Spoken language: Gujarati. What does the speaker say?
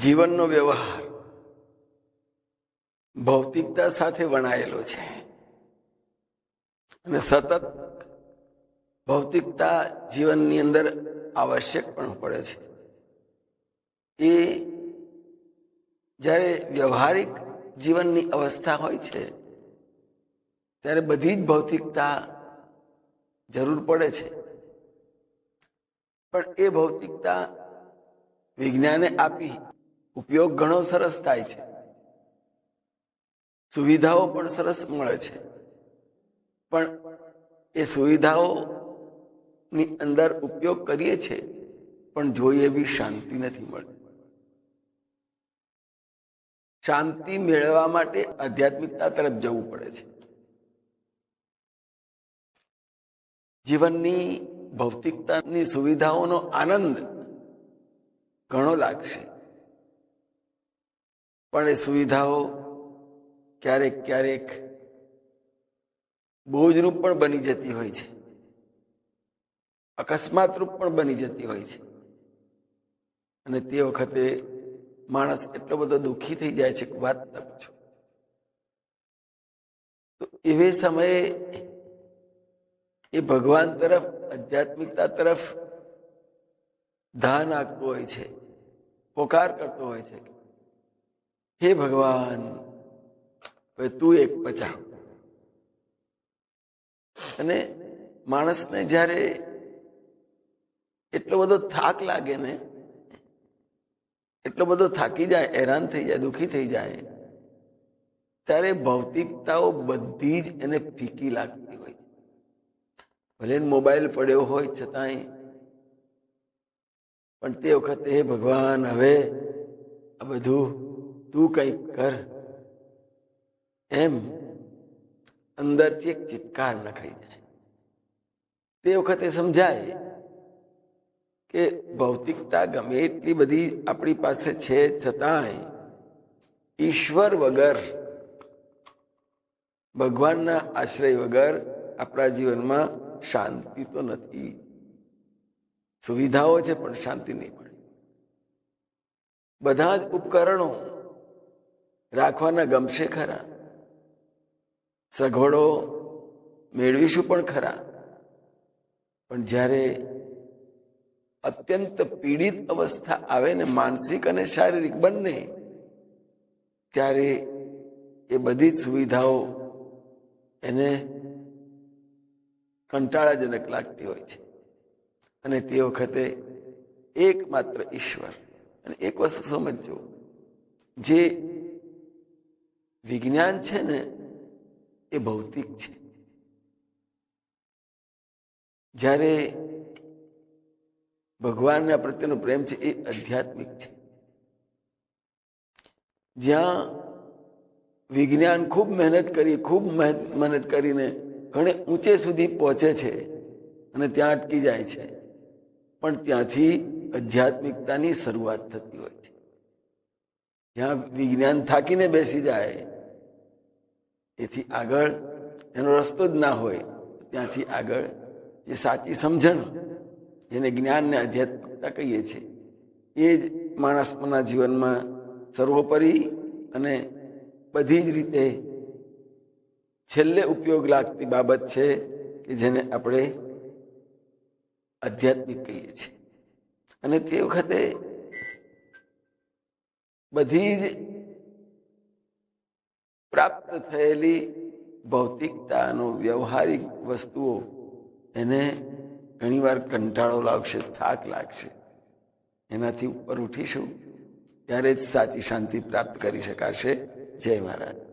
જીવનનો વ્યવહાર ભૌતિકતા સાથે વણાયેલો છે. અને સતત ભૌતિકતા જીવનની અંદર આવશ્યક પણ પડે છે. એ જ્યારે વ્યવહારિક જીવનની અવસ્થા હોય છે, ત્યારે બધી જ ભૌતિકતા જરૂર પડે છે. પણ એ ભૌતિકતા વિજ્ઞાને આપી ઉપયોગ ઘણો સરસ થાય છે. સુવિધાઓ પણ સરસ મળે છે. પણ એ સુવિધાઓ ની અંદર ઉપયોગ કરીએ છીએ પણ જોઈએ એવી શાંતિ નથી મળતી. શાંતિ મેળવવા માટે આધ્યાત્મિકતા તરફ જવું પડે છે. જીવનની ભૌતિકતાની સુવિધાઓનો આનંદ ઘણો લાગશે. પણ એ સુવિધાઓ ક્યારેક ક્યારેક બોજરૂપ પણ બની જતી હોય છે. અકસ્માત રૂપ પણ બની જતી હોય છે. અને તે વખતે માણસ એટલો બધો દુઃખી થઈ જાય છે વાત ન પૂછો. તો એવે સમયે એ ભગવાન તરફ, આધ્યાત્મિકતા તરફ ધ્યાન આપતું હોય છે, પોકાર કરતો હોય છે. હે ભગવાન, હવે તું એક બચાવ. અને માણસને જ્યારે એટલો બધો થાક લાગે ને, એટલો બધો થાકી જાય, હેરાન થઈ જાય, દુઃખી થઈ જાય, ત્યારે ભૌતિકતાઓ બધી જ એને ફીકી લાગતી હોય ભલે મોબાઈલ પડ્યો હોય છતાંય, પણ તે વખતે હે ભગવાન, હવે આ બધું તું કંઈક કર એમ અંદરથી એક ચિત્કાર નખાઈ જાય તે વખતે સમજાય કે ભૌતિકતા ગમે એટલી બધી આપણી પાસે છે છતાંય ઈશ્વર વગર ભગવાનના આશ્રય વગર આપણા જીવનમાં શાંતિ તો નથી સુવિધાઓ છે પણ શાંતિ નહીં મળે બધા જ ઉપકરણો રાખવાના ગમશે ખરા. સગવડો મેળવીશું પણ ખરા. પણ જ્યારે અત્યંત પીડિત અવસ્થા આવે ને માનસિક અને શારીરિક બંને, ત્યારે એ બધી જ સુવિધાઓ એને કંટાળાજનક લાગતી હોય છે. અને તે વખતે એકમાત્ર ઈશ્વર. અને એક વસ્તુ સમજજો, જે વિજ્ઞાન છે ને, એ ભૌતિક છે. જ્યારે ભગવાનના પ્રત્યેનો પ્રેમ છે, એ આધ્યાત્મિક છે. જ્યાં વિજ્ઞાન ખૂબ મહેનત કરી, ખૂબ મહેનત કરીને ઘણે ઊંચે સુધી પહોંચે છે અને ત્યાં અટકી જાય છે. પણ ત્યાંથી આધ્યાત્મિકતાની શરૂઆત થતી હોય છે. જ્યાં વિજ્ઞાન થાકીને બેસી જાય એથી આગળ એનો રસ્તો જ ના હોય, ત્યાંથી આગળ જે સાચી સમજણ જેને જ્ઞાનને આધ્યાત્મિકતા કહીએ છીએ એ જ માણસના જીવનમાં સર્વોપરી અને બધી જ રીતે છેલ્લે ઉપયોગ લાગતી બાબત છે કે જેને આપણે આધ્યાત્મિક કહીએ છીએ. અને તે વખતે બધી જ પ્રાપ્ત થયેલી ભૌતિકતાનો વ્યવહારિક વસ્તુઓ, એને ઘણીવાર કંટાળો લાગશે, થાક લાગશે. એનાથી ઉપર ઉઠીશું, ત્યારે જ સાચી શાંતિ પ્રાપ્ત કરી શકાશે. જય મહારાજ.